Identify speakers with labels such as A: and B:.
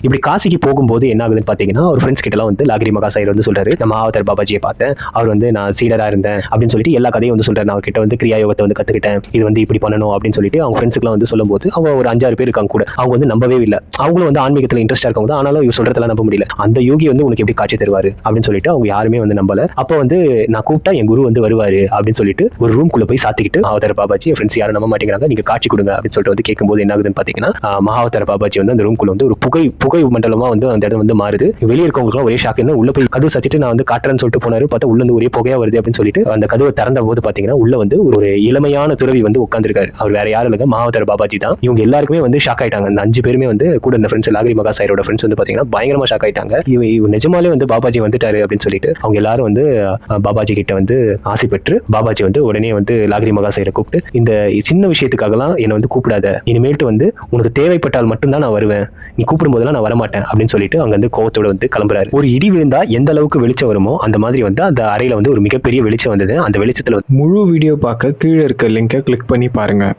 A: இப்படி காசிக்கு போகும்போது என்ன ஆகுதுன்னு பார்த்தீங்கன்னா ஒரு ஃப்ரெண்ட்ஸ் கிட்டலாம் வந்து லாகிரி மகா சாயர் வந்து சொல்றாரு நம்ம ஆவத்தர் பாபாஜியை பார்த்தேன் அவர் வந்து நான் சீடரா இருந்தேன் அப்படின்னு சொல்லிட்டு எல்லா கதையும் வந்து சொல்றாரு. நான் கிட்ட வந்து கிரியா யோகத்தை வந்து கத்துக்கிட்டேன் இது வந்து இப்படி பண்ணணும் அப்படின்னு சொல்லிட்டு அவங்க ஃப்ரெண்ட்ஸ்க்குலாம் வந்து சொல்லும்போது அவங்க ஒரு அஞ்சாறு பேர் இருக்காங்க கூட அவங்க வந்து நம்பவே இல்லை. அவங்களும் வந்து ஆன்மீகத்தில் இன்ட்ரெஸ்டா இருக்கவங்க தான் ஆனாலும் இவர் சொல்றதெல்லாம் நம்ப முடியல. அந்த யோகி வந்து உனக்கு எப்படி காட்சி தருவாரு அப்படின்னு சொல்லிட்டு அவங்க யாருமே வந்து நம்பல. அப்போ வந்து நான் கூப்பிட்டா என் குரு வந்து வருவாரு அப்படின்னு சொல்லிட்டு ஒரு ரூம்குள்ள போய் சாத்திக்கிட்டு அவதார பாபாஜி ஃப்ரெண்ட்ஸ் யாரும் நம்ப மாட்டேங்கிறாங்க நீங்க காட்சி கொடுங்க அப்படின்னு சொல்லிட்டு வந்து கேட்கும்போது என்ன ஆகுதுன்னு பாத்தீங்கன்னா ஆஹ், பாபாஜி வந்து அந்த ரூம்குள்ள வந்து ஒரு புகை புகை மண்டலமா வந்து அந்த இடம் வந்து மாறுது. வெளியே இருக்கவங்களுக்குலாம் ஒரே ஷாக் என்ன? உள்ள போய் கதவு சத்திட்டு நான் வந்து காட்டுறேன்னு சொல்லிட்டு போனாரு. பார்த்தா உள்ள வந்து ஒரே புகையா வருது அப்படின்னு சொல்லிட்டு அந்த கதவை திறந்த போது பாத்தீங்கன்னா உள்ள வந்து ஒரு இளமையான துறவி வந்து உட்காந்துருக்காரு அவர் வேற யாரும் இல்லைங்க. மாவத்தர் பாபாஜி தான். இவங்க எல்லாருக்குமே வந்து ஷாக் ஆயிட்டாங்க. அந்த அஞ்சு பேருமே வந்து கூட இந்த ஃப்ரெண்ட்ஸ் லாகிரி மகா சாயரோட ஃப்ரெண்ட்ஸ் வந்து பாத்தீங்கன்னா பயங்கரமா ஷாக் ஆயிட்டாங்க. இவ நிஜமாலே வந்து பாபாஜி வந்துட்டாரு அப்படின்னு சொல்லிட்டு அவங்க எல்லாரும் வந்து பாபாஜி கிட்ட வந்து ஆசை பெற்று பாபாஜி வந்து உடனே வந்து லாகிரி மகா சாயரை கூப்பிட்டு இந்த சின்ன விஷயத்துக்காகலாம் என்னை வந்து கூப்பிடாத. இனிமேட்டு வந்து உனக்கு தேவைப்பட்டால் மட்டும்தான் நான் வருவேன். நீ கூப்பிடும் போதெல்லாம் நான் வரமாட்டேன் அப்படின்னு சொல்லிட்டு அங்க வந்து கோவத்தோட வந்து கிளம்புறாரு. ஒரு இடி விழுந்தா எந்த அளவுக்கு வெளிச்சம் வருமோ அந்த மாதிரி வந்து அந்த அறையில வந்து ஒரு மிகப்பெரிய வெளிச்சம் வந்தது. அந்த வெளிச்சத்துல
B: முழு வீடியோ பார்க்க கீழே இருக்க லிங்கை கிளிக் பண்ணி பாருங்கள்